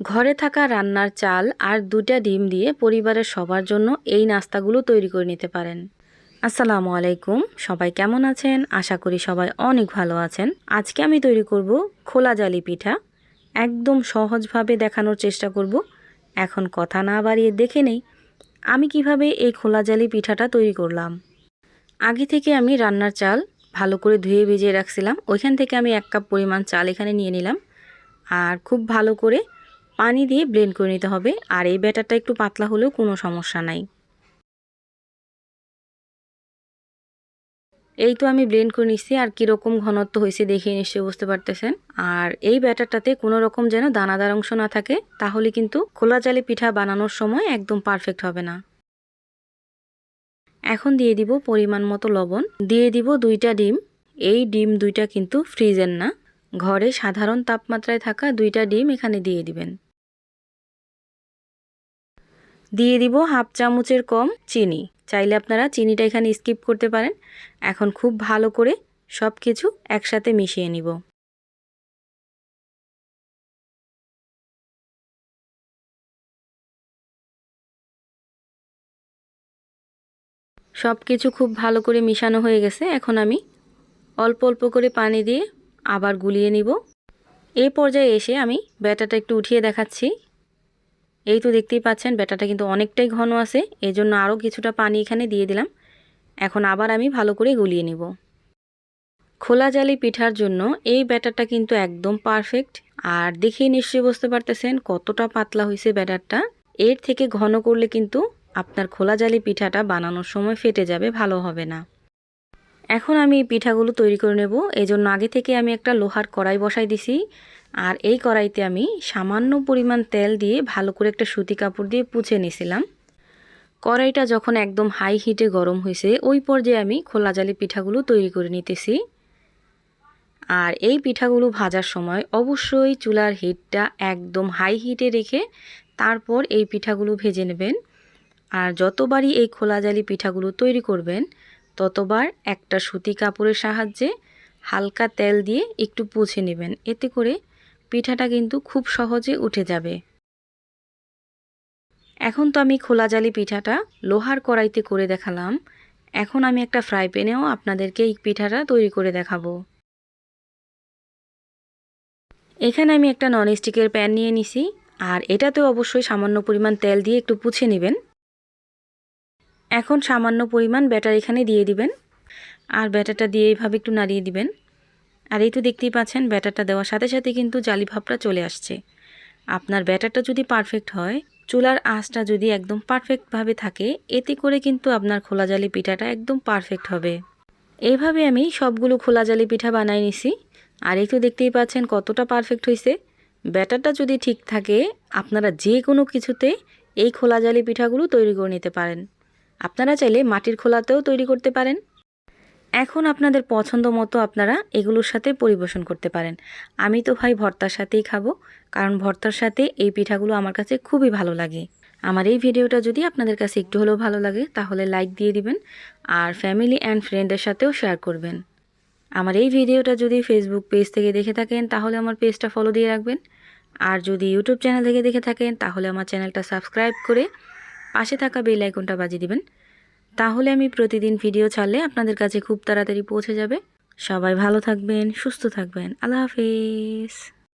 ঘরে থাকা রান্নার চাল আর দুটা ডিম দিয়ে পরিবারের সবার জন্য এই নাস্তাগুলো তৈরি করে নিতে পারেন। আসসালামু আলাইকুম, সবাই কেমন আছেন? আশা করি সবাই অনেক ভালো আছেন। আজকে আমি তৈরি করব খোলা জালি পিঠা। একদম সহজভাবে দেখানোর চেষ্টা করব। এখন কথা না বাড়িয়ে দেখে নেই, আমি কীভাবে এই খোলা জালি পিঠাটা তৈরি করলাম। আগে থেকে আমি রান্নার চাল ভালো করে ধুয়ে ভিজিয়ে রাখছিলাম। ওইখান থেকে আমি এক কাপ পরিমাণ চাল এখানে নিয়ে নিলাম। আর খুব ভালো করে পানি দিয়ে ব্লেন্ড করে নিতে হবে। আর এই ব্যাটারটা একটু পাতলা হলেও কোনো সমস্যা নাই। এই তো আমি ব্লেন্ড করে নিচ্ছি আর কীরকম ঘনত্ব হয়েছে দেখে নিশ্চয়ই বুঝতে পারতেছেন। আর এই ব্যাটারটাতে কোনো রকম যেন দানাদার অংশ না থাকে, তাহলে কিন্তু খোলা চালে পিঠা বানানোর সময় একদম পারফেক্ট হবে না। এখন দিয়ে দিব পরিমাণ মতো লবণ। দিয়ে দিব দুইটা ডিম। এই ডিম দুইটা কিন্তু ফ্রিজের না। ঘরে সাধারণ তাপমাত্রায় থাকা দুইটা ডিম এখানে দিয়ে দিবেন। দিয়ে দিব হাফ চামচের কম চিনি। চাইলে আপনারা চিনিটা এখানে স্কিপ করতে পারেন। এখন খুব ভালো করে সব কিছু একসাথে মিশিয়ে নিব। সব কিছু খুব ভালো করে মিশানো হয়ে গেছে। এখন আমি অল্প অল্প করে পানি দিয়ে আবার গুলিয়ে নিব। এই পর্যায়ে এসে আমি ব্যাটাটা একটু উঠিয়ে দেখাচ্ছি। এই তো দেখতেই পাচ্ছেন, ব্যাটাটা কিন্তু অনেকটাই ঘন আছে এই জন্য আরও কিছুটা পানি এখানে দিয়ে দিলাম। এখন আবার আমি ভালো করে গুলিয়ে নিব। খোলা জালি পিঠার জন্য এই ব্যাটারটা কিন্তু একদম পারফেক্ট, আর দেখেই নিশ্চয়ই বুঝতে পারতেছেন কতটা পাতলা হয়েছে ব্যাটারটা। এর থেকে ঘন করলে কিন্তু আপনার খোলা জালি পিঠাটা বানানোর সময় ফেটে যাবে, ভালো হবে না। এখন আমি এই পিঠাগুলো তৈরি করে নেব এই জন্য আগে থেকে আমি একটা লোহার কড়াই বসাই দিছি। আর এই কড়াইতে আমি সামান্য পরিমাণ তেল দিয়ে ভালো করে একটা সুতি কাপড় দিয়ে পুছে নিয়েছিলাম। কড়াইটা যখন একদম হাই হিটে গরম হয়েছে, ওই পর্যায়ে আমি খোলা জালি পিঠাগুলো তৈরি করে নিতেছি। আর এই পিঠাগুলো ভাজার সময় অবশ্যই চুলার হিটটা একদম হাই হিটে রেখে তারপর এই পিঠাগুলো ভেজে নেবেন। আর যতবারই এই খোলা জালি পিঠাগুলো তৈরি করবেন, ততবার একটা সুতি কাপড়ের সাহায্যে হালকা তেল দিয়ে একটু পুছে নেবেন। এতে করে পিঠাটা কিন্তু খুব সহজে উঠে যাবে। এখন তো আমি খোলা জালি পিঠাটা লোহার কড়াইতে করে দেখালাম। এখন আমি একটা ফ্রাই প্যানেও আপনাদেরকে এই পিঠাটা তৈরি করে দেখাবো। এখানে আমি একটা ননস্টিকের প্যান নিয়ে নিছি, আর এটাতেও অবশ্যই সামান্য পরিমাণ তেল দিয়ে একটু পুছে নেবেন। এখন সামান্য পরিমাণ ব্যাটার এখানে দিয়ে দিবেন, আর ব্যাটারটা দিয়ে এইভাবে একটু নাড়িয়ে দিবেন। আর এই তো দেখতেই পাচ্ছেন, ব্যাটারটা দেওয়ার সাথে সাথে কিন্তু জালি ভাবটা চলে আসছে। আপনার ব্যাটারটা যদি পারফেক্ট হয়, চুলার আঁচটা যদি একদম পারফেক্টভাবে থাকে, এতে করে কিন্তু আপনার খোলা জালি পিঠাটা একদম পারফেক্ট হবে। এইভাবে আমি সবগুলো খোলা জালি পিঠা বানাই নিছি, আর একটু দেখতেই পাচ্ছেন কতটা পারফেক্ট হয়েছে ব্যাটারটা যদি ঠিক থাকে, আপনারা যে কোনো কিছুতে এই খোলা জালি পিঠাগুলো তৈরি করে নিতে পারেন। আপনারা চাইলে মাটির খোলাতেও তৈরি করতে পারেন। এখন আপনাদের পছন্দ মতো আপনারা এগুলোর সাথে পরিবেশন করতে পারেন। আমি তো ভাই ভর্তার সাথেই খাব, কারণ ভর্তার সাথে এই পিঠাগুলো আমার কাছে খুবই ভালো লাগে। আমার এই ভিডিওটা যদি আপনাদের কাছে একটু হলেও ভালো লাগে, তাহলে লাইক দিয়ে দিবেন আর ফ্যামিলি অ্যান্ড ফ্রেন্ডের সাথেও শেয়ার করবেন। আমার এই ভিডিওটা যদি ফেসবুক পেজ থেকে দেখে থাকেন, তাহলে আমার পেজটা ফলো দিয়ে রাখবেন। আর যদি ইউটিউব চ্যানেল থেকে দেখে থাকেন, তাহলে আমার চ্যানেলটা সাবস্ক্রাইব করে পাশে থাকা বেল আইকনটা বাজিয়ে দিবেন। তাহলে আমি প্রতিদিন ভিডিও ছাড়লে আপনাদের কাছে খুব তাড়াতাড়ি পৌঁছে যাবে। সবাই ভালো থাকবেন, সুস্থ থাকবেন। আল্লাহ হাফিজ।